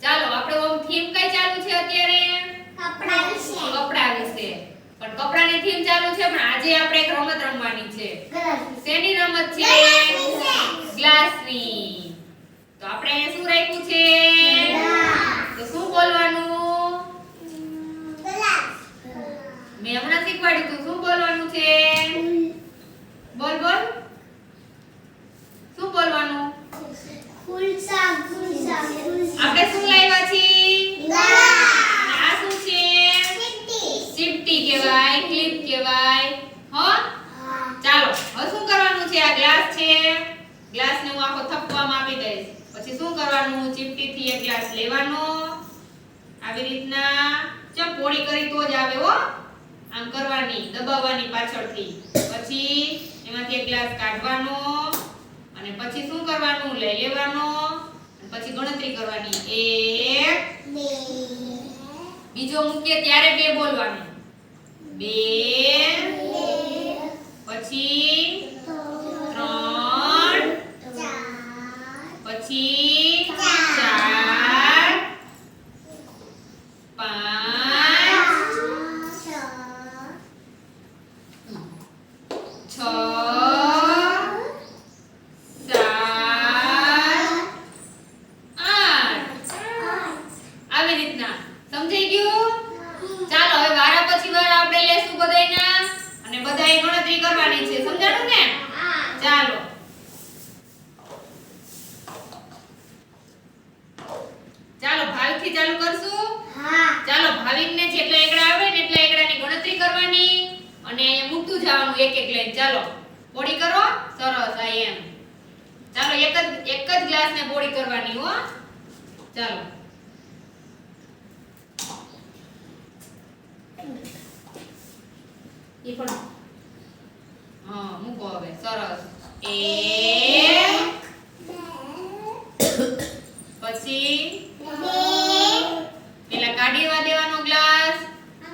ચાલો આપણે ઓમ થીમ કઈ ચાલુ છે અત્યારે? કપડા વિશે. કપડા વિશે. પણ કપડાની થીમ ચાલુ છે પણ આજે આપણે એક રમત રમવાની છે. શેની રમત છે. ગ્લાસની. તો આપણે શું રાખ્યું છે ગ્લાસ તો શું બોલવાનું ગ્લાસ મેં હમણાં શીખવાડ્યું હતું શું બોલવાનું છે બોલ બોલ શું બોલવાનું ખુલસા ખુલસા ખુલસા આપણે શું લાવ્યા છીએ ગ્લાસ આ શું છે સિટી ચીપટી કહેવાય ક્લિપ કહેવાય હો હા ચાલો હવે શું કરવાનું છે આ ગ્લાસ છે ગ્લાસને હું આખો થપ્પવામાં આપી દઈશ પછી શું કરવાનું ચીપટીથી એક ગ્લાસ લેવાનો. આવી રીતના ચમ પોળી કરી તો જ આવે હો. આમ કરવાની દબાવવાની પાછળથી. પછી એમાંથી એક ગ્લાસ કાઢવાનો. અને પછી શું કરવાનું? લઈ લેવાનો. અને પછી ગણતરી કરવાની. એક બે. બીજો મૂકીએ ત્યારે બે બોલવાનું. બે પછી ત્રણ પછી ચાર પાંચ છ સાત આઠ આવી રીતના સમજાઈ ગયું ચાલો હવે વારા પછી વાર આપણે લેશું બધાયના અને ગણતરી કરવાની છે. સમજાણું ને? ચાલો. ચાલો ભાવથી ચાલુ કરશું. ચાલો ભાવિકને જેટલા એકડા આવે ને એટલા એકડાની ગણતરી કરવાની અને અહીંયા મૂકતું જવાનું એક એક લઈને. ચાલો બોડી કરો. સરસ આ એમ ચાલો એક જ એક જ ગ્લાસ ને બોડી કરવાની હો. ચાલો. ઈ પણ હા, મૂકો હવે, સરસ. એક, પછી પેલા કાઢી દેવાનો ગ્લાસ,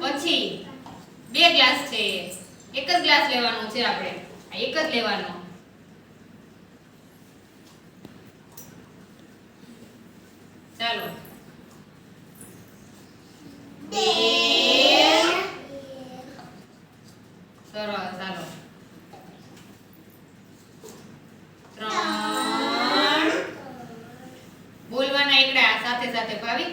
પછી બે ગ્લાસ છે એક જ ગ્લાસ લેવાનો છે આપણે. એક જ લેવાનો. ચાલો. સરસ ચાલો ત્રણ બોલવાના એકડા સાથે સાથે ભાવિક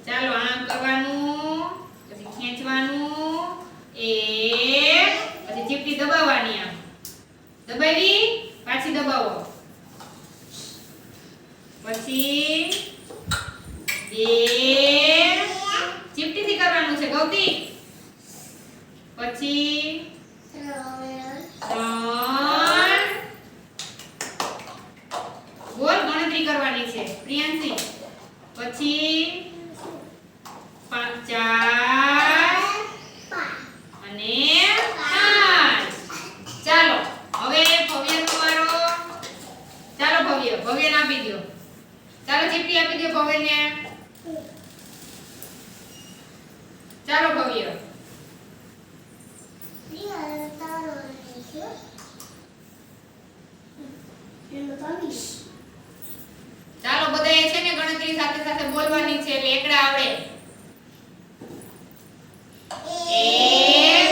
ચાલો આમ કરવાનું પછી ખેંચવાનું એક પછી દબાવવાની આમ. દબાવી, પાછી દબાવો. પછી બે. ચીપટીથી કરવાનું છે, ગૌતી. પછી ત્રણ. બોલ ગણતરી કરવાની છે, પ્રિયાંશી. પછી પાંચ ચાર અને પાંચ ચાલો હવે ભવ્યનો વારો ચાલો ભવ્ય, ભવ્યને આપી દો ચાલો ચીપટી આપી દો ભવ્યને. ચાલો ભવ્ય. ચાલો બધાએ છે ને ગણતરી સાથે સાથે બોલવાની છે, એટલે એકડા આવડે એક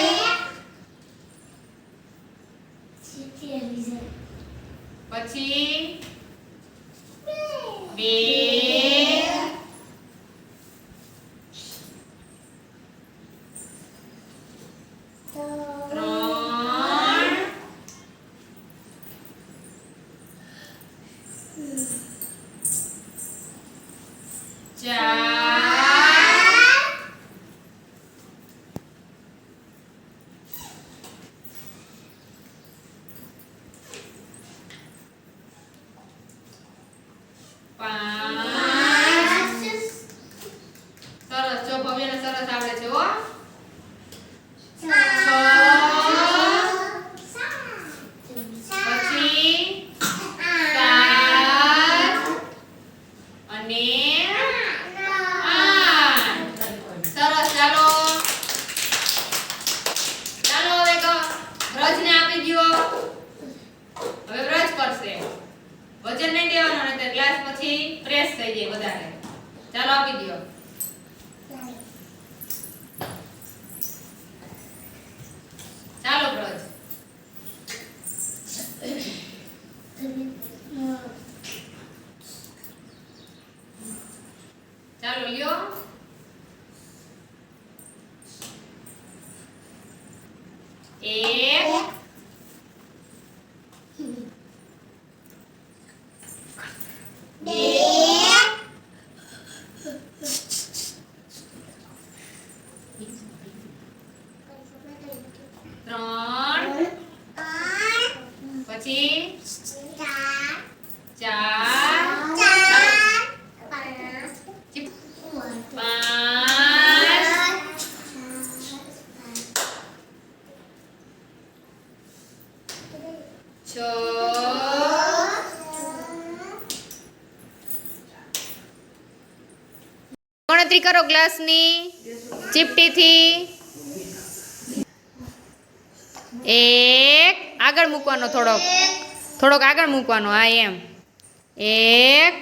સિત્તેર પછી બે ત્રણ ચાર પાંચ સરસ જો ભવ્યને સરસ આવડે છે હો પછી સાત અને આઠ સરસ ચાલો ચાલો હવે તો વ્રજને આપી દ્યો હવે વ્રજ કરશે વજન નહીં દેવાનું નહીં તો ગ્લાસ પછી પ્રેસ થઈ જાય વધારે ચાલો આપી દ્યો ચાલો વ્રજ ચાલો લ્યો એક ત્રણ પછી ચાર ચીપ, પાંચ છ ગણતરી કરો ગ્લાસની. ચીપટીથી. એક. આગળ મૂકવાનો થોડોક. થોડોક આગળ મૂકવાનો, હા, એમ. એક.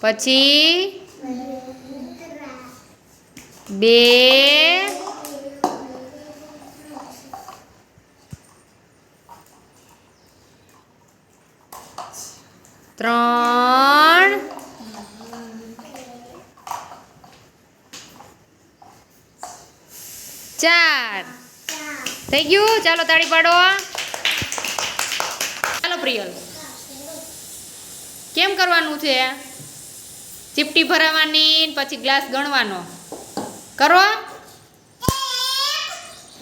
પછી. બે. ત્રણ. ચાર થઈ ગયું ચાલો તાળી પાડો. ચાલો પ્રિયલ. કેમ કરવાનું છે? ચીપટી ભરાવાની પછી ગ્લાસ ગણવાનો. કરો.